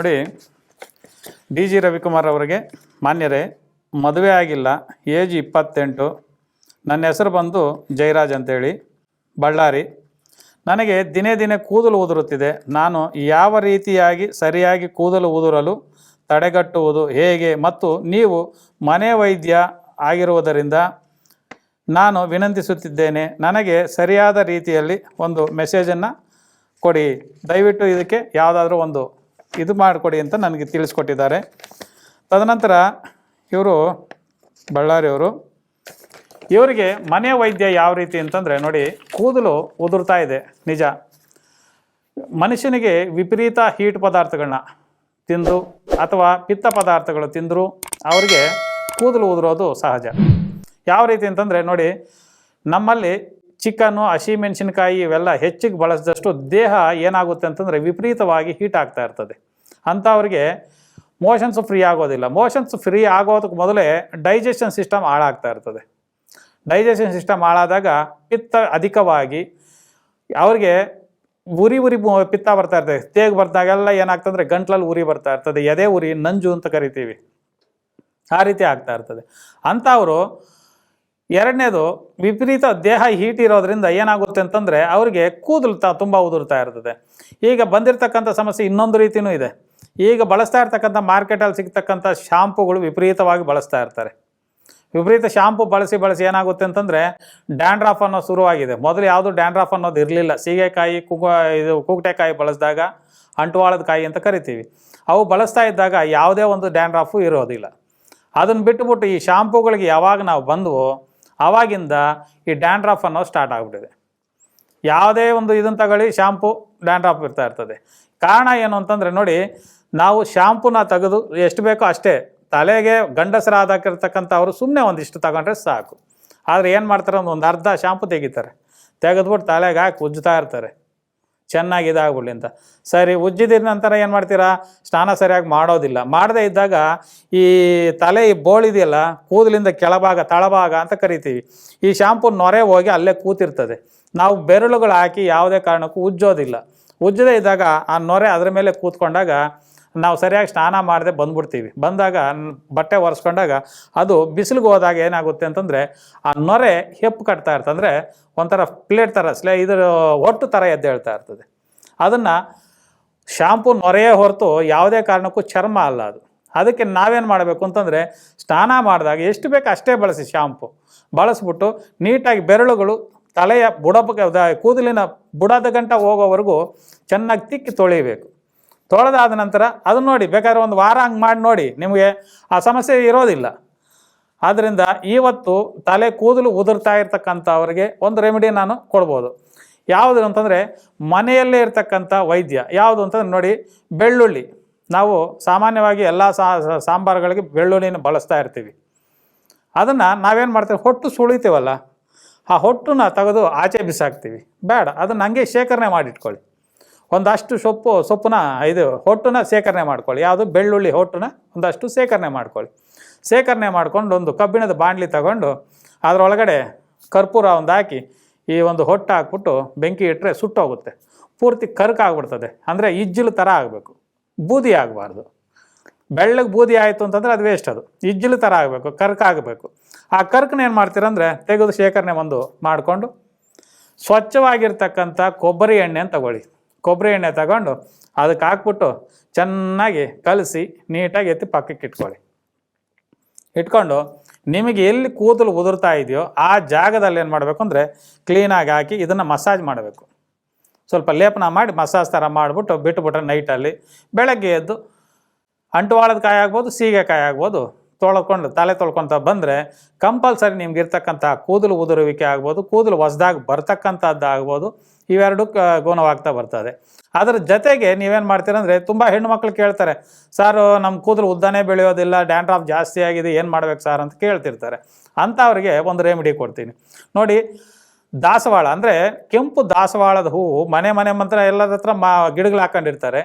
ನೋಡಿ, D G Ravikumar ಅವರಿಗೆ ಮಾನ್ಯರೇ, ಮದುವೆ ಆಗಿಲ್ಲ, ಏಜ್ ಇಪ್ಪತ್ತೆಂಟು. ನನ್ನ ಹೆಸರು ಬಂದು ಜಯರಾಜ್ ಅಂತೇಳಿ. ಬಳ್ಳಾರಿ. ನನಗೆ ದಿನೇ ದಿನೇ ಕೂದಲು ಉದುರುತ್ತಿದೆ. ನಾನು ಯಾವ ರೀತಿಯಾಗಿ ಸರಿಯಾಗಿ ಕೂದಲು ಉದುರಲು ತಡೆಗಟ್ಟುವುದು ಹೇಗೆ ಮತ್ತು ನೀವು ಮನೆ ವೈದ್ಯ ಆಗಿರುವುದರಿಂದ ನಾನು ವಿನಂತಿಸುತ್ತಿದ್ದೇನೆ, ನನಗೆ ಸರಿಯಾದ ರೀತಿಯಲ್ಲಿ ಒಂದು ಮೆಸೇಜನ್ನು ಕೊಡಿ. ದಯವಿಟ್ಟು ಇದಕ್ಕೆ ಯಾವುದಾದ್ರೂ ಒಂದು ಇದು ಮಾಡಿಕೊಡಿ ಅಂತ ನನಗೆ ತಿಳಿಸ್ಕೊಟ್ಟಿದ್ದಾರೆ. ತದನಂತರ ಇವರು ಬಳ್ಳಾರಿಯವರು ಇವರಿಗೆ ಮನೆ ವೈದ್ಯ ಯಾವ ರೀತಿ ಅಂತಂದರೆ ನೋಡಿ, ಕೂದಲು ಉದುರ್ತಾ ಇದೆ, ನಿಜ. ಮನುಷ್ಯನಿಗೆ ವಿಪರೀತ ಹೀಟ್ ಪದಾರ್ಥಗಳನ್ನ ತಿಂದು ಅಥವಾ ಪಿತ್ತ ಪದಾರ್ಥಗಳು ತಿಂದರೂ, ಅವರಿಗೆ ಕೂದಲು ಉದುರೋದು ಸಹಜ. ಯಾವ ರೀತಿ ಅಂತಂದರೆ ನೋಡಿ, ನಮ್ಮಲ್ಲಿ ಚಿಕನ್ನು ಹಸಿಮೆಣಸಿನಕಾಯಿ ಇವೆಲ್ಲ ಹೆಚ್ಚಿಗೆ ಬಳಸಿದಷ್ಟು ದೇಹ ಏನಾಗುತ್ತೆ ಅಂತಂದರೆ ವಿಪರೀತವಾಗಿ ಹೀಟ್ ಆಗ್ತಾ ಇರ್ತದೆ. ಅಂಥವ್ರಿಗೆ ಮೋಷನ್ಸ್ ಫ್ರೀ ಆಗೋದಿಲ್ಲ. ಮೋಷನ್ಸ್ ಫ್ರೀ ಆಗೋದಕ್ಕೆ ಮೊದಲೇ ಡೈಜೆಷನ್ ಸಿಸ್ಟಮ್ ಹಾಳಾಗ್ತಾ ಇರ್ತದೆ. ಡೈಜೆಷನ್ ಸಿಸ್ಟಮ್ ಹಾಳಾದಾಗ ಪಿತ್ತ ಅಧಿಕವಾಗಿ ಅವ್ರಿಗೆ ಉರಿ ಉರಿ ಪಿತ್ತ ಬರ್ತಾ ಇರ್ತದೆ. ತೇಗ್ ಬರ್ದಾಗೆಲ್ಲ ಏನಾಗ್ತಂದ್ರೆ ಗಂಟ್ಲಲ್ಲಿ ಉರಿ ಬರ್ತಾ ಇರ್ತದೆ. ಎದೆ ಉರಿ, ನಂಜು ಅಂತ ಕರಿತೀವಿ. ಆ ರೀತಿ ಆಗ್ತಾ ಇರ್ತದೆ. ಅಂಥವರು ಎರಡನೇದು ವಿಪರೀತ ದೇಹ ಹೀಟ್ ಇರೋದ್ರಿಂದ ಏನಾಗುತ್ತೆ ಅಂತಂದರೆ ಅವರಿಗೆ ಕೂದಲು ತ ತುಂಬ ಉದುರ್ತಾ ಇರ್ತದೆ. ಈಗ ಬಂದಿರತಕ್ಕಂಥ ಸಮಸ್ಯೆ ಇನ್ನೊಂದು ರೀತಿಯೂ ಇದೆ. ಈಗ ಬಳಸ್ತಾ ಇರ್ತಕ್ಕಂಥ ಮಾರ್ಕೆಟಲ್ಲಿ ಸಿಗ್ತಕ್ಕಂಥ ಶಾಂಪುಗಳು ವಿಪರೀತವಾಗಿ ಬಳಸ್ತಾ ಇರ್ತಾರೆ. ವಿಪರೀತ ಶಾಂಪು ಬಳಸಿ ಬಳಸಿ ಏನಾಗುತ್ತೆ ಅಂತಂದರೆ ಡ್ಯಾಂಡ್ರಾಫ್ ಅನ್ನೋ ಶುರುವಾಗಿದೆ. ಮೊದಲು ಯಾವುದು ಡ್ಯಾಂಡ್ರಾಫ್ ಅನ್ನೋದು ಇರಲಿಲ್ಲ. ಸೀಗೆಕಾಯಿ ಕುಗ ಇದು ಕೂಗಟೆಕಾಯಿ ಬಳಸಿದಾಗ ಅಂಟುವಾಳದ ಕಾಯಿ ಅಂತ ಕರಿತೀವಿ. ಅವು ಬಳಸ್ತಾ ಇದ್ದಾಗ ಯಾವುದೇ ಒಂದು ಡ್ಯಾಂಡ್ರಾಫು ಇರೋದಿಲ್ಲ. ಅದನ್ನು ಬಿಟ್ಟುಬಿಟ್ಟು ಈ ಶಾಂಪುಗಳಿಗೆ ಯಾವಾಗ ನಾವು ಬಂದವೋ ಆವಾಗಿಂದ ಈ ಡ್ಯಾಂಡ್ರಾಫ್ ಅನ್ನೋ ಸ್ಟಾರ್ಟ್ ಆಗಿಬಿಟ್ಟಿದೆ. ಯಾವುದೇ ಒಂದು ಇದನ್ನು ತಗೊಳ್ಳಿ ಶ್ಯಾಂಪು ಡ್ಯಾಂಡ್ರಾಫ್ ಇರ್ತಾ ಇರ್ತದೆ. ಕಾರಣ ಏನು ಅಂತಂದರೆ ನೋಡಿ, ನಾವು ಶಾಂಪೂನ ತೆಗೆದು ಎಷ್ಟು ಬೇಕೋ ಅಷ್ಟೇ ತಲೆಗೆ ಗಂಡಸರಾದಾಕಿರ್ತಕ್ಕಂಥವ್ರು ಸುಮ್ಮನೆ ಒಂದಿಷ್ಟು ತಗೊಂಡ್ರೆ ಸಾಕು. ಆದರೆ ಏನು ಮಾಡ್ತಾರೆ? ಒಂದು ಅರ್ಧ ಶ್ಯಾಂಪು ತೆಗಿತಾರೆ. ತೆಗೆದ್ಬಿಟ್ಟು ತಲೆಗೆ ಹಾಕಿ ಉಜ್ಜುತ್ತಾ ಇರ್ತಾರೆ. ಚೆನ್ನಾಗಿ ಇದಾಗ್ಬಿಡ್ಲಿ ಅಂತ. ಸರಿ, ಉಜ್ಜಿದ ನಂತರ ಏನು ಮಾಡ್ತೀರಾ? ಸ್ನಾನ ಸರಿಯಾಗಿ ಮಾಡೋದಿಲ್ಲ. ಮಾಡದೇ ಇದ್ದಾಗ ಈ ತಲೆ ಈ ಬೋಳಿದೆಯಲ್ಲ ಕೂದಲಿಂದ ಕೆಳಭಾಗ, ತಳಭಾಗ ಅಂತ ಕರಿತೀವಿ. ಈ ಶಾಂಪು ನೊರೆ ಹೋಗಿ ಅಲ್ಲೇ ಕೂತಿರ್ತದೆ. ನಾವು ಬೆರಳುಗಳು ಹಾಕಿ ಯಾವುದೇ ಕಾರಣಕ್ಕೂ ಉಜ್ಜೋದಿಲ್ಲ. ಉಜ್ಜದೇ ಇದ್ದಾಗ ಆ ನೊರೆ ಅದರ ಮೇಲೆ ಕೂತ್ಕೊಂಡಾಗ ನಾವು ಸರಿಯಾಗಿ ಸ್ನಾನ ಮಾಡದೆ ಬಂದ್ಬಿಡ್ತೀವಿ. ಬಂದಾಗ ಬಟ್ಟೆ ಒರೆಸ್ಕೊಂಡಾಗ ಅದು ಬಿಸಿಲಿಗೆ ಹೋದಾಗ ಏನಾಗುತ್ತೆ ಅಂತಂದರೆ ಆ ನೊರೆ ಹೆಪ್ಪು ಕಟ್ತಾ ಇರ್ತದೆ. ಅಂದರೆ ಒಂಥರ ಪ್ಲೇಟ್ ಥರ ಸ್ಲೇ ಇದ್ರ ಒಟ್ಟು ಥರ ಎದ್ದೇಳ್ತಾ ಇರ್ತದೆ. ಅದನ್ನು ಶಾಂಪು ನೊರೆಯೇ ಹೊರತು ಯಾವುದೇ ಕಾರಣಕ್ಕೂ ಚರ್ಮ ಅಲ್ಲ ಅದು. ಅದಕ್ಕೆ ನಾವೇನು ಮಾಡಬೇಕು ಅಂತಂದರೆ ಸ್ನಾನ ಮಾಡಿದಾಗ ಎಷ್ಟು ಬೇಕು ಅಷ್ಟೇ ಬಳಸಿ ಶಾಂಪು. ಬಳಸ್ಬಿಟ್ಟು ನೀಟಾಗಿ ಬೆರಳುಗಳು ತಲೆಯ ಬುಡಪಕ್ಕೆ ದ- ಕೂದಲಿನ ಬುಡದ ಗಂಟ ಹೋಗೋವರೆಗೂ ಚೆನ್ನಾಗಿ ತಿಕ್ಕಿ ತೊಳಿಬೇಕು ತೊಳೆದಾದ ನಂತರ ಅದನ್ನು ನೋಡಿ, ಬೇಕಾದ್ರೆ ಒಂದು ವಾರ ಹಂಗೆ ಮಾಡಿ ನೋಡಿ, ನಿಮಗೆ ಆ ಸಮಸ್ಯೆ ಇರೋದಿಲ್ಲ. ಆದ್ದರಿಂದ ಇವತ್ತು ತಲೆ ಕೂದಲು ಉದುರ್ತಾ ಇರ್ತಕ್ಕಂಥವ್ರಿಗೆ ಒಂದು ರೆಮಿಡಿ ನಾನು ಕೊಡ್ಬೋದು. ಯಾವುದು ಅಂತಂದರೆ, ಮನೆಯಲ್ಲೇ ಇರ್ತಕ್ಕಂಥ ವೈದ್ಯ, ಯಾವುದು ಅಂತಂದ್ರೆ ನೋಡಿ, ಬೆಳ್ಳುಳ್ಳಿ. ನಾವು ಸಾಮಾನ್ಯವಾಗಿ ಎಲ್ಲ ಸಾಂಬಾರುಗಳಿಗೆ ಬೆಳ್ಳುಳ್ಳಿನ ಬಳಸ್ತಾ ಇರ್ತೀವಿ. ಅದನ್ನು ನಾವೇನು ಮಾಡ್ತೀವಿ, ಹೊಟ್ಟು ಸುಳಿತೀವಲ್ಲ, ಆ ಹೊಟ್ಟನ್ನ ತೆಗೆದು ಆಚೆ ಬಿಸಾಕ್ತೀವಿ. ಬೇಡ, ಅದನ್ನು ಹಂಗೆ ಶೇಖರಣೆ ಮಾಡಿಟ್ಕೊಳ್ಳಿ. ಒಂದಷ್ಟು ಸೊಪ್ಪು ಸೊಪ್ಪನ್ನ ಇದು ಹೊಟ್ಟನ್ನ ಶೇಖರಣೆ ಮಾಡ್ಕೊಳ್ಳಿ. ಯಾವುದು? ಬೆಳ್ಳುಳ್ಳಿ ಹೊಟ್ಟನ್ನ ಒಂದಷ್ಟು ಶೇಖರಣೆ ಮಾಡ್ಕೊಳ್ಳಿ. ಶೇಖರಣೆ ಮಾಡ್ಕೊಂಡು ಒಂದು ಕಬ್ಬಿಣದ ಬಾಣಲಿ ತಗೊಂಡು ಅದರೊಳಗಡೆ ಕರ್ಪೂರ ಒಂದು ಹಾಕಿ ಈ ಒಂದು ಹೊಟ್ಟು ಹಾಕ್ಬಿಟ್ಟು ಬೆಂಕಿ ಇಟ್ಟರೆ ಸುಟ್ಟೋಗುತ್ತೆ. ಪೂರ್ತಿ ಕರ್ಕಾಗ್ಬಿಡ್ತದೆ. ಅಂದರೆ ಇಜ್ಜಿಲು ಥರ ಆಗಬೇಕು. ಬೂದಿ ಆಗಬಾರ್ದು. ಬೆಳ್ಳಗೆ ಬೂದಿ ಆಯಿತು ಅಂತಂದರೆ ಅದು ವೇಸ್ಟ್ ಅದು. ಇಜ್ಜಿಲು ಥರ ಆಗಬೇಕು, ಕರ್ಕ ಆಗಬೇಕು. ಆ ಕರ್ಕನ ಏನು ಮಾಡ್ತೀರಂದರೆ ತೆಗೆದು ಶೇಖರಣೆ ಒಂದು ಮಾಡಿಕೊಂಡು ಸ್ವಚ್ಛವಾಗಿರ್ತಕ್ಕಂಥ ಕೊಬ್ಬರಿ ಎಣ್ಣೆನ ತಗೊಳ್ಳಿ. ಕೊಬ್ಬರಿ ಎಣ್ಣೆ ತಗೊಂಡು ಅದಕ್ಕೆ ಹಾಕ್ಬಿಟ್ಟು ಚೆನ್ನಾಗಿ ಕಲಸಿ ನೀಟಾಗಿ ಎತ್ತಿ ಪಕ್ಕಕ್ಕೆ ಇಟ್ಕೊಳ್ಳಿ. ಇಟ್ಕೊಂಡು ನಿಮಗೆ ಎಲ್ಲಿ ಕೂದಲು ಉದುರ್ತಾ ಇದೆಯೋ ಆ ಜಾಗದಲ್ಲಿ ಏನು ಮಾಡಬೇಕು ಅಂದರೆ ಕ್ಲೀನಾಗಿ ಹಾಕಿ ಇದನ್ನು ಮಸಾಜ್ ಮಾಡಬೇಕು. ಸ್ವಲ್ಪ ಲೇಪನ ಮಾಡಿ ಮಸಾಜ್ ಥರ ಮಾಡಿಬಿಟ್ಟು ಬಿಟ್ಟುಬಿಟ್ರೆ ನೈಟಲ್ಲಿ ಬೆಳಗ್ಗೆ ಎದ್ದು ಅಂಟುವಾಳದ ಕಾಯಿ ಆಗ್ಬೋದು ಸೀಗೆಕಾಯಿ ಆಗ್ಬೋದು, ತೊಳ್ಕೊಂಡು ತಲೆ ತೊಳ್ಕೊತ ಬಂದರೆ ಕಂಪಲ್ಸರಿ ನಿಮ್ಗೆ ಇರ್ತಕ್ಕಂಥ ಕೂದಲು ಉದುರುವಿಕೆ ಆಗ್ಬೋದು, ಕೂದಲು ಹೊಸ್ದಾಗಿ ಬರ್ತಕ್ಕಂಥದ್ದು ಆಗ್ಬೋದು ಇವೆರಡು ಕ ಬರ್ತದೆ. ಅದರ ಜೊತೆಗೆ ನೀವೇನು ಮಾಡ್ತೀರಂದರೆ ತುಂಬ ಹೆಣ್ಣುಮಕ್ಳು ಕೇಳ್ತಾರೆ, ಸರ್ ನಮ್ಮ ಕೂದಲು ಉದ್ದನೇ ಬೆಳೆಯೋದಿಲ್ಲ, ಡ್ಯಾಂಡ್ರಾಫ್ ಜಾಸ್ತಿ ಆಗಿದೆ, ಏನು ಮಾಡ್ಬೇಕು ಸರ್? ಅಂತ ಕೇಳ್ತಿರ್ತಾರೆ. ಅಂಥವ್ರಿಗೆ ಒಂದು ರೆಮಿಡಿ ಕೊಡ್ತೀನಿ. ನೋಡಿ, ದಾಸವಾಳ ಅಂದರೆ ಕೆಂಪು ದಾಸವಾಳದ ಹೂವು ಮನೆ ಮನೆ ಮಂತ್ರ ಎಲ್ಲರ ಹತ್ರ ಮಾ ಗಿಡಗಳು ಹಾಕೊಂಡಿರ್ತಾರೆ.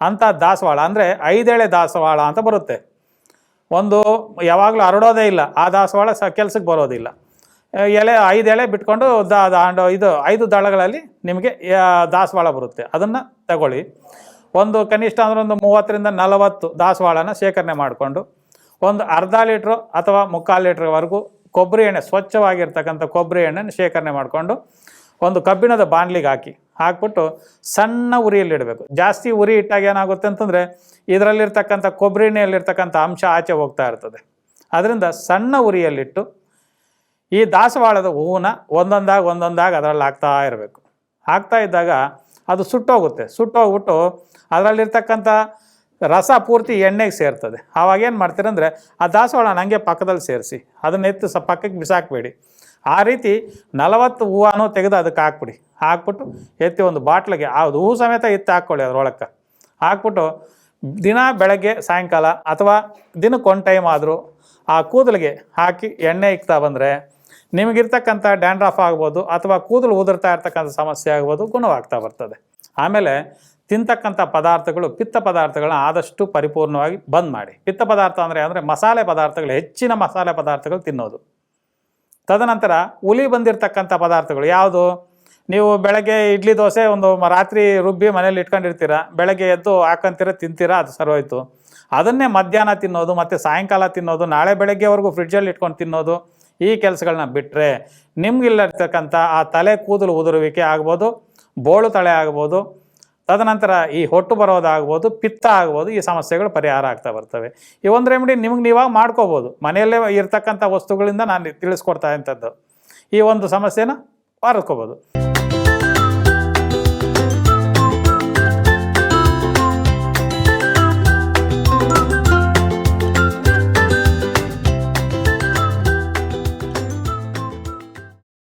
ಅಂಥ ದಾಸವಾಳ ಅಂದರೆ ಐದೇಳೆ ದಾಸವಾಳ ಅಂತ ಬರುತ್ತೆ. ಒಂದು ಯಾವಾಗಲೂ ಹರಡೋದೇ ಇಲ್ಲ. ಆ ದಾಸವಾಳ ಸ ಕೆಲಸಕ್ಕೆ ಬರೋದಿಲ್ಲ. ಎಲೆ, ಐದು ಎಲೆ ಬಿಟ್ಕೊಂಡು ದಾಂಡು ಇದು ಐದು ದಳಗಳಲ್ಲಿ ನಿಮಗೆ ದಾಸವಾಳ ಬರುತ್ತೆ. ಅದನ್ನು ತಗೊಳ್ಳಿ. ಒಂದು ಕನಿಷ್ಠ ಅಂದರೆ ಒಂದು ಮೂವತ್ತರಿಂದ ನಲವತ್ತು ದಾಸವಾಳನ ಶೇಖರಣೆ ಮಾಡಿಕೊಂಡು, ಒಂದು ಅರ್ಧ ಲೀಟ್ರು ಅಥವಾ ಮುಕ್ಕಾಲು ಲೀಟ್ರ್ವರೆಗೂ ಕೊಬ್ಬರಿ ಎಣ್ಣೆ, ಸ್ವಚ್ಛವಾಗಿರ್ತಕ್ಕಂಥ ಕೊಬ್ಬರಿ ಎಣ್ಣೆನ ಶೇಖರಣೆ ಮಾಡಿಕೊಂಡು, ಒಂದು ಕಬ್ಬಿಣದ ಬಾಣಲಿಗೆ ಹಾಕಿ, ಹಾಕ್ಬಿಟ್ಟು ಸಣ್ಣ ಉರಿಯಲ್ಲಿಡಬೇಕು ಜಾಸ್ತಿ ಉರಿ ಇಟ್ಟಾಗ ಏನಾಗುತ್ತೆ ಅಂತಂದರೆ, ಇದರಲ್ಲಿರ್ತಕ್ಕಂಥ ಕೊಬ್ಬರಿ ಎಣ್ಣೆಯಲ್ಲಿರ್ತಕ್ಕಂಥ ಅಂಶ ಆಚೆ ಹೋಗ್ತಾ ಇರ್ತದೆ. ಅದರಿಂದ ಸಣ್ಣ ಉರಿಯಲ್ಲಿಟ್ಟು ಈ ದಾಸವಾಳದ ಹೂವನ್ನ ಒಂದೊಂದಾಗಿ ಒಂದೊಂದಾಗಿ ಅದರಲ್ಲಿ ಹಾಕ್ತಾ ಇರಬೇಕು. ಹಾಕ್ತಾ ಇದ್ದಾಗ ಅದು ಸುಟ್ಟೋಗುತ್ತೆ. ಸುಟ್ಟೋಗ್ಬಿಟ್ಟು ಅದರಲ್ಲಿರ್ತಕ್ಕಂಥ ರಸ ಪೂರ್ತಿ ಎಣ್ಣೆಗೆ ಸೇರ್ತದೆ. ಆವಾಗ ಏನು ಮಾಡ್ತೀರಂದರೆ ಆ ದಾಸವಾಳ ನನಗೆ ಪಕ್ಕದಲ್ಲಿ ಸೇರಿಸಿ. ಅದನ್ನ ಎತ್ತು ಸ ಪಕ್ಕಕ್ಕೆ ಬಿಸಾಕಬೇಡಿ. ಆ ರೀತಿ ನಲವತ್ತು ಹೂವನೂ ತೆಗೆದು ಅದಕ್ಕೆ ಹಾಕ್ಬಿಡಿ. ಹಾಕ್ಬಿಟ್ಟು ಎತ್ತಿ ಒಂದು ಬಾಟ್ಲಿಗೆ ಆ ಹೂ ಸಮೇತ ಎತ್ತಿ ಹಾಕ್ಕೊಳ್ಳಿ ಅದರೊಳಕ್ಕೆ. ಹಾಕ್ಬಿಟ್ಟು ದಿನ, ಬೆಳಗ್ಗೆ, ಸಾಯಂಕಾಲ ಅಥವಾ ದಿನಕ್ಕೆ ಒಂದು ಟೈಮ್ ಆದರೂ ಆ ಕೂದಲಿಗೆ ಹಾಕಿ ಎಣ್ಣೆ ಇಕ್ತಾ ಬಂದರೆ ನಿಮಗಿರ್ತಕ್ಕಂಥ ಡ್ಯಾಂಡ್ರಫ್ ಆಗ್ಬೋದು ಅಥವಾ ಕೂದಲು ಉದುರ್ತಾ ಇರ್ತಕ್ಕಂಥ ಸಮಸ್ಯೆ ಆಗ್ಬೋದು, ಗುಣವಾಗ್ತಾ ಬರ್ತದೆ. ಆಮೇಲೆ ತಿಂತಕ್ಕಂಥ ಪದಾರ್ಥಗಳು, ಪಿತ್ತ ಪದಾರ್ಥಗಳನ್ನ ಆದಷ್ಟು ಪರಿಪೂರ್ಣವಾಗಿ ಬಂದ್ ಮಾಡಿ. ಪಿತ್ತ ಪದಾರ್ಥ ಅಂದರೆ ಅಂದರೆ ಮಸಾಲೆ ಪದಾರ್ಥಗಳು, ಹೆಚ್ಚಿನ ಮಸಾಲೆ ಪದಾರ್ಥಗಳು ತಿನ್ನೋದು. ತದನಂತರ ಹುಲಿ ಬಂದಿರತಕ್ಕಂಥ ಪದಾರ್ಥಗಳು ಯಾವುದು? ನೀವು ಬೆಳಗ್ಗೆ ಇಡ್ಲಿ ದೋಸೆ ಒಂದು ರಾತ್ರಿ ರುಬ್ಬಿ ಮನೇಲಿ ಇಟ್ಕೊಂಡಿರ್ತೀರ? ಬೆಳಗ್ಗೆ ಎದ್ದು ಹಾಕೊಂತೀರ, ತಿಂತೀರ, ಅದು ಸರೋಯ್ತು ಅದನ್ನೇ ಮಧ್ಯಾಹ್ನ ತಿನ್ನೋದು ಮತ್ತು ಸಾಯಂಕಾಲ ತಿನ್ನೋದು, ನಾಳೆ ಬೆಳಗ್ಗೆವರೆಗೂ ಫ್ರಿಡ್ಜಲ್ಲಿ ಇಟ್ಕೊಂಡು ತಿನ್ನೋದು ಈ ಕೆಲಸಗಳನ್ನ ಬಿಟ್ಟರೆ ನಿಮ್ಗಿಲ್ಲಿರ್ತಕ್ಕಂಥ ಆ ತಲೆ ಕೂದಲು ಉದುರುವಿಕೆ ಆಗ್ಬೋದು, ಬೋಳು ತಳೆ ಆಗ್ಬೋದು, ತದನಂತರ ಈ ಹೊಟ್ಟು ಬರೋದಾಗ್ಬೋದು, ಪಿತ್ತ ಆಗ್ಬೋದು, ಈ ಸಮಸ್ಯೆಗಳು ಪರಿಹಾರ ಆಗ್ತಾ ಬರ್ತವೆ. ಈ ಒಂದು ರೆಮಿಡಿ ನಿಮ್ಗೆ ನೀವಾಗ ಮಾಡ್ಕೋಬೋದು. ಮನೆಯಲ್ಲೇ ಇರ್ತಕ್ಕಂಥ ವಸ್ತುಗಳಿಂದ ನಾನು ತಿಳಿಸ್ಕೊಡ್ತಾ ಇಂಥದ್ದು ಈ ಒಂದು ಸಮಸ್ಯೆನ ವಾರಿಸ್ಕೋಬೋದು